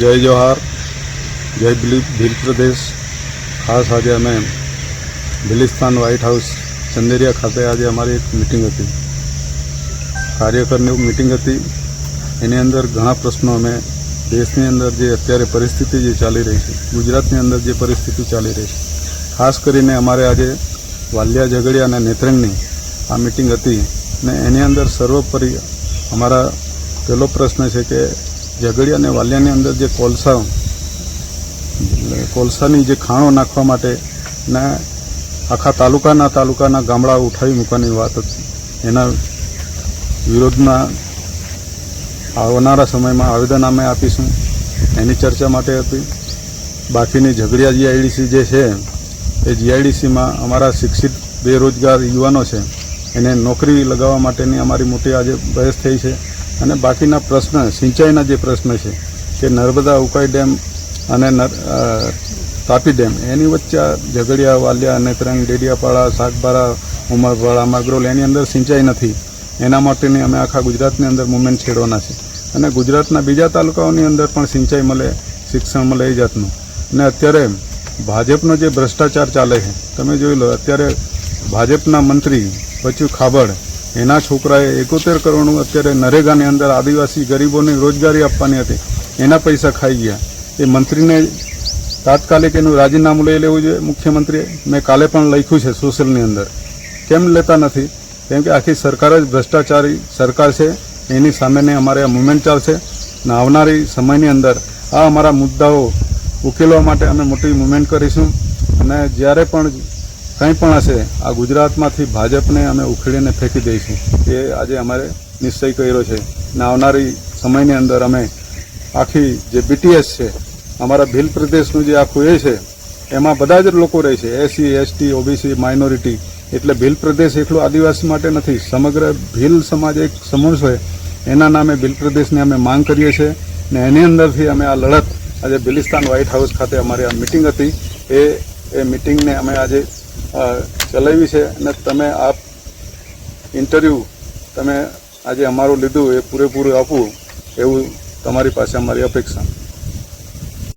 જય જોહાર, જય ભીલ પ્રદેશ. ખાસ આજે અમે ભીલિસ્તાન વ્હાઇટ હાઉસ ચંદેરિયા ખાતે આજે અમારી એક મિટિંગ હતી. કાર્યકરની મિટિંગ હતી. એની અંદર ઘણા પ્રશ્નો અમે દેશની અંદર જે અત્યારે પરિસ્થિતિ જે ચાલી રહી છે, ગુજરાતની અંદર જે પરિસ્થિતિ ચાલી રહી છે, ખાસ કરીને અમારે આજે વાલિયા ઝઘડિયા અને નેત્રંગની આ મિટિંગ હતી ને એની અંદર સર્વોપરી અમારા પહેલો પ્રશ્ન છે કે ઝઘડિયા અને વાલિયાની અંદર જે કોલસા કોલસાની જે ખાણો નાખવા માટે ને આખા તાલુકાના તાલુકાના ગામડા ઉઠાવી મૂકવાની વાત હતી. એના વિરોધમાં આવનારા સમયમાં આવેદન અમે આપીશું. એની ચર્ચા માટે હતી. બાકીની ઝઘડિયા જીઆઈડીસી જે છે, એ જીઆઈડીસીમાં અમારા શિક્ષિત બેરોજગાર યુવાનો છે. એને નોકરી લગાવવા માટેની અમારી મોટી આજે બહેસ થઈ છે. અને બાકીના પ્રશ્ન, સિંચાઈના જે પ્રશ્ન છે, કે નર્મદા ઉકાઈ ડેમ અને તાપી ડેમ, એની વચ્ચે ઝઘડિયા, વાલિયા નેત્રંગ ડેડિયાપાડા, સાગબારા, ઉમરપાડા, માગરોલ, એની અંદર સિંચાઈ નથી. એના માટેની અમે આખા ગુજરાતની અંદર મુવમેન્ટ છેડવાના છે. અને ગુજરાતના બીજા તાલુકાઓની અંદર પણ સિંચાઈ મળે, શિક્ષણ મળે એ જાતનું. અને અત્યારે ભાજપનો જે ભ્રષ્ટાચાર ચાલે છે, તમે જોઈ લો, અત્યારે ભાજપના મંત્રી બચુ ખાબડ એના છોકરાએ એકોતેર કરોડનું અત્યારે નરેગાની અંદર આદિવાસી ગરીબોને રોજગારી આપવાની હતી. એના પૈસા ખાઈ ગયા. એ મંત્રીને તાત્કાલિક એનું રાજીનામું લઈ લેવું જોઈએ. મુખ્યમંત્રીએ, મેં કાલે પણ લખ્યું છે સોશિયલની અંદર. કેમ લેતા નથી? કેમ કે આખી સરકાર જ ભ્રષ્ટાચારી સરકાર છે. એની સામેને અમારે આ મુવમેન્ટ ચાલશે. અને આવનારી સમયની અંદર આ અમારા મુદ્દાઓ ઉકેલવા માટે અમે મોટી મુવમેન્ટ કરીશું. અને જ્યારે પણ કંઈ પણ હશે, આ ગુજરાતમાંથી ભાજપને અમે ઉખેડીને ફેંકી દઈશું. એ આજે અમારે નિશ્ચય કર્યો છે અને આવનારી સમયની અંદર અમે આખી જે બીટીએસ છે, અમારા ભીલ પ્રદેશનું જે આખું એ છે, એમાં બધા જ લોકો રહે છે એસસી એસટી ઓબીસી માઇનોરિટી એટલે ભીલ પ્રદેશ એકલો આદિવાસી માટે નથી, સમગ્ર ભીલ સમાજ એક સમૂહ છે. એના નામે ભીલ પ્રદેશની અમે માંગ કરીએ છીએ ને એની અંદરથી અમે આ લડત આજે બિલિસ્તાન વ્હાઇટ હાઉસ ખાતે અમારી આ મિટિંગ હતી. એ એ મિટિંગને અમે આજે ચલાવી છે અને તમે આ ઇન્ટરવ્યૂ તમે આજે અમારું લીધું એ પૂરેપૂરું આપવું એવું તમારી પાસે અમારી અપેક્ષા.